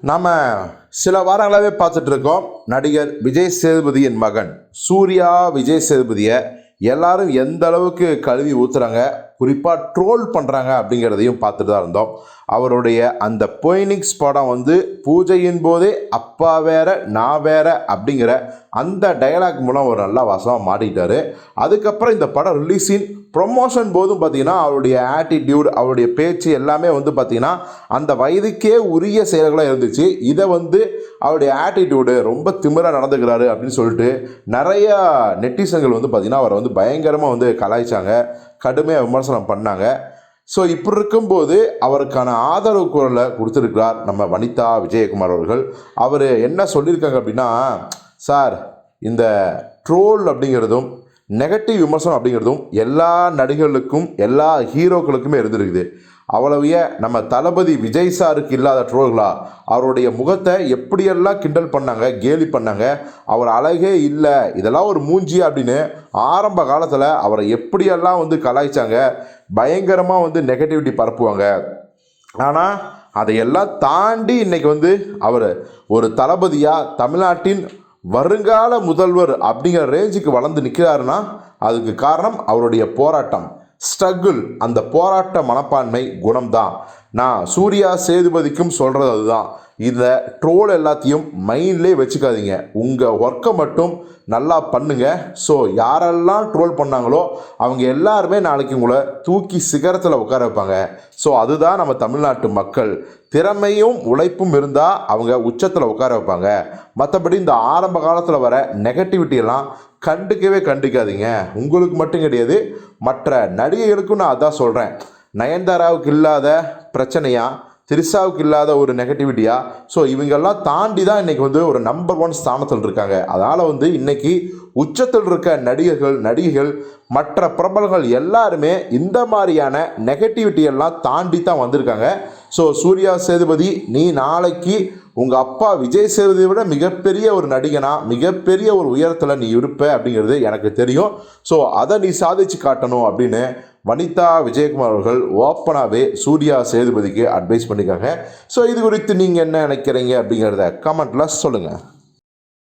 நாம் சில வாரங்களாகவே பார்த்துட்ருக்கோம். நடிகர் விஜய் சேதுபதியின் மகன் சூர்யா விஜய் சேதுபதியை எல்லாரும் எந்த அளவுக்கு கழுவி ஊற்றுறாங்க குறிப்பாக ட்ரோல் பண்ணுறாங்க அப்படிங்கிறதையும் பார்த்துட்டு தான் இருந்தோம். அவருடைய அந்த பொய்னிக்ஸ் படம் வந்து பூஜையின் போதே அப்பா வேற நான் வேற அப்படிங்கிற அந்த டயலாக் மூலம் ஒரு நல்ல வாசமாக மாட்டிக்கிட்டாரு. அதுக்கப்புறம் இந்த படம் ரிலீஸின் ப்ரொமோஷன் போதும் பார்த்தீங்கன்னா அவருடைய ஆட்டிடியூட் அவருடைய பேச்சு எல்லாமே வந்து பார்த்தீங்கன்னா அந்த வயதுக்கே உரிய செயல்களாக இருந்துச்சு. இதை வந்து அவருடைய ஆட்டிடியூடு ரொம்ப திமிராக நடந்துக்கிறாரு அப்படின்னு சொல்லிட்டு நிறையா நெட்டிசன்கள் வந்து பார்த்திங்கன்னா அவரை வந்து பயங்கரமாக வந்து கலாய்ச்சாங்க. கடுமையாக விமர்சனம் பண்ணாங்க. ஸோ இப்படி இருக்கும்போது அவருக்கான ஆதரவு குரலை கொடுத்துருக்கிறார் நம்ம வனிதா விஜயகுமார் அவர்கள். அவர் என்ன சொல்லியிருக்காங்க அப்படின்னா சார் இந்த ட்ரோல் அப்படிங்கிறதும் நெகட்டிவ் விமர்சனம் அப்படிங்கிறதும் எல்லா நடிகர்களுக்கும் எல்லா ஹீரோக்களுக்குமே இருந்திருக்குது. அவ்வளவைய நம்ம தளபதி விஜய் சாருக்கு இல்லாத ட்ரோல்களா? அவருடைய முகத்தை எப்படியெல்லாம் கிண்டல் பண்ணாங்க கேலி பண்ணாங்க அவர் அழகே இல்லை இதெல்லாம் ஒரு மூஞ்சி அப்படின்னு ஆரம்ப காலத்தில் அவரை எப்படியெல்லாம் வந்து கலாய்ச்சாங்க பயங்கரமாக வந்து நெகட்டிவிட்டி பரப்புவாங்க. ஆனால் அதையெல்லாம் தாண்டி இன்னைக்கு வந்து அவர் ஒரு தளபதியாக தமிழ்நாட்டின் வருங்கால முதல்வர் அப்படிங்கிற ரேஞ்சுக்கு வளர்ந்து நிற்கிறாருன்னா அதுக்கு காரணம் அவருடைய போராட்டம். ஸ்ட்ரகிள் அந்த போராட்ட மனப்பான்மை குணம்தான். நான் சூர்யா சேதுபதிக்கும் சொல்கிறது அதுதான். இந்த ட்ரோல் எல்லாத்தையும் மைண்ட்லேயே வச்சுக்காதீங்க. உங்கள் ஒர்க்கை மட்டும் நல்லா பண்ணுங்க. ஸோ யாரெல்லாம் ட்ரோல் பண்ணாங்களோ அவங்க எல்லாருமே நாளைக்கு உங்களை தூக்கி சிகரத்தில் உட்கார வைப்பாங்க. ஸோ அதுதான் நம்ம தமிழ்நாட்டு மக்கள். திறமையும் உழைப்பும் இருந்தால் அவங்க உச்சத்தில் உட்கார வைப்பாங்க. மற்றபடி இந்த ஆரம்ப காலத்தில் வர நெகட்டிவிட்டி எல்லாம் கண்டுக்கவே கண்டுக்காதீங்க. உங்களுக்கு மட்டும் கிடையாது மற்ற நடிகைகளுக்கும் நான் அதான் சொல்கிறேன் நயன்தாராவுக்கு இல்லாத பிரச்சனையா? திரிஷாவுக்கு இல்லாத ஒரு நெகட்டிவிட்டியா ஸோ இவங்கெல்லாம் தாண்டி தான் இன்றைக்கி வந்து ஒரு நம்பர் ஒன் ஸ்தானத்தில் இருக்காங்க. அதனால் வந்து இன்றைக்கி உச்சத்தில் இருக்க நடிகர்கள் நடிகைகள் மற்ற பிரபலங்கள் எல்லாருமே இந்த மாதிரியான நெகட்டிவிட்டி எல்லாம் தாண்டி தான் வந்திருக்காங்க. ஸோ சூர்யா சேதுபதி நீ நாளைக்கு உங்கள் அப்பா விஜய் சேதுபதியை விட மிகப்பெரிய ஒரு நடிகனா மிகப்பெரிய ஒரு உயரத்தில் நீ இருப்ப அப்படிங்கிறது எனக்கு தெரியும். ஸோ அதை நீ சாதிச்சு காட்டணும் அப்படின்னு வனிதா விஜயகுமார் அவர்கள் ஓப்பனாகவே சூர்யா சேதுபதிக்கு அட்வைஸ் பண்ணியிருக்காங்க ஸோ இது குறித்து நீங்கள் என்ன நினைக்கிறீங்க அப்படிங்கிறத கமெண்ட்டில் சொல்லுங்கள்